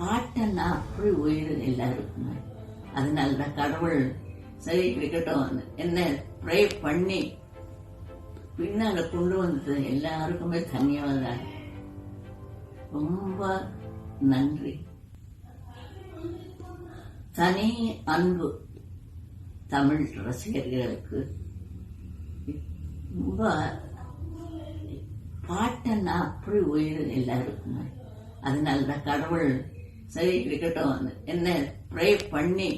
பாட்டன்னா அப்படி உயிர் எல்லாருக்குமே. அதனால தான் கடவுள் சரி இருக்கட்டும் என்ன ப்ரே பண்ணி பின்னால கொண்டு வந்தது எல்லாருக்குமே தன்யவாதம் ரொம்ப நன்றி. தனி அன்பு தமிழ் ரசிகர்களுக்கு. ரொம்ப பாட்டன்னா அப்படி உயிர் எல்லாருக்குமே. அதனால தான் கடவுள் சரி இருக்கட்டும் என்ன ப்ரே பண்ணி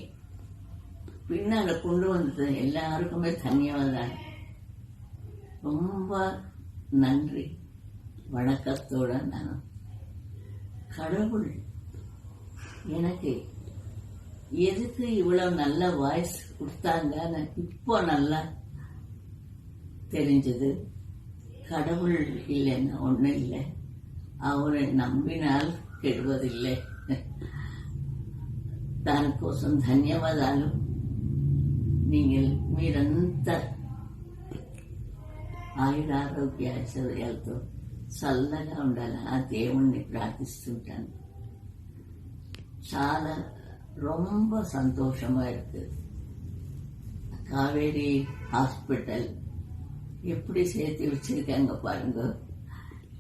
பின்னால கொண்டு வந்தது எல்லாருக்குமே தன்யவாதம் ரொம்ப நன்றி. வணக்கத்தோட நான் கடவுள் எனக்கு எதுக்கு இவ்வளவு நல்ல வாய்ஸ் கொடுத்தாங்கன்னு இப்போ நல்லா தெரிஞ்சது. கடவுள் இல்லைன்னு ஒன்றும் இல்லை. அவரை நம்பினால் கெடுவதில்லை. దానికోసం ధన్యవాదాలు நீங்கள் మీరంత ఆయురారోగ్య ఐశ్వర్యాలతో చల్లగా ఉండాలి ఆ దేవుణ్ణి ప్రార్థిస్తుంటాను చాలా ரொம்ப சந்தோஷமா இருக்கு காவேரி ஹாஸ்பிட்டல் எப்படி சேர்த்து வச்சிருக்காங்க பாருங்க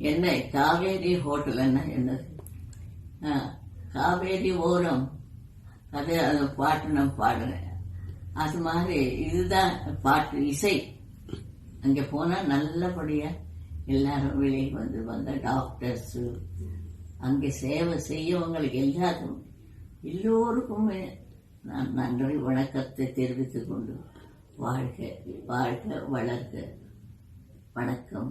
என்ன காவேரி ஹோட்டல்னா என்னது ஆ, காவேரி ஓரம். கதை அந்த பாட்டு நான் பாடுறேன். அது மாதிரி இதுதான் பாட்டு இசை. அங்கே போனால் நல்லபடியாக எல்லாரும் வெளியே வந்து வந்த டாக்டர்ஸு அங்கே சேவை செய்யவங்களுக்கு எல்லாரும் எல்லோருக்குமே நான் நன்றி வணக்கத்தை தெரிவித்துக் கொண்டு வாழ்க வாழ்க வளர்க. வணக்கம்.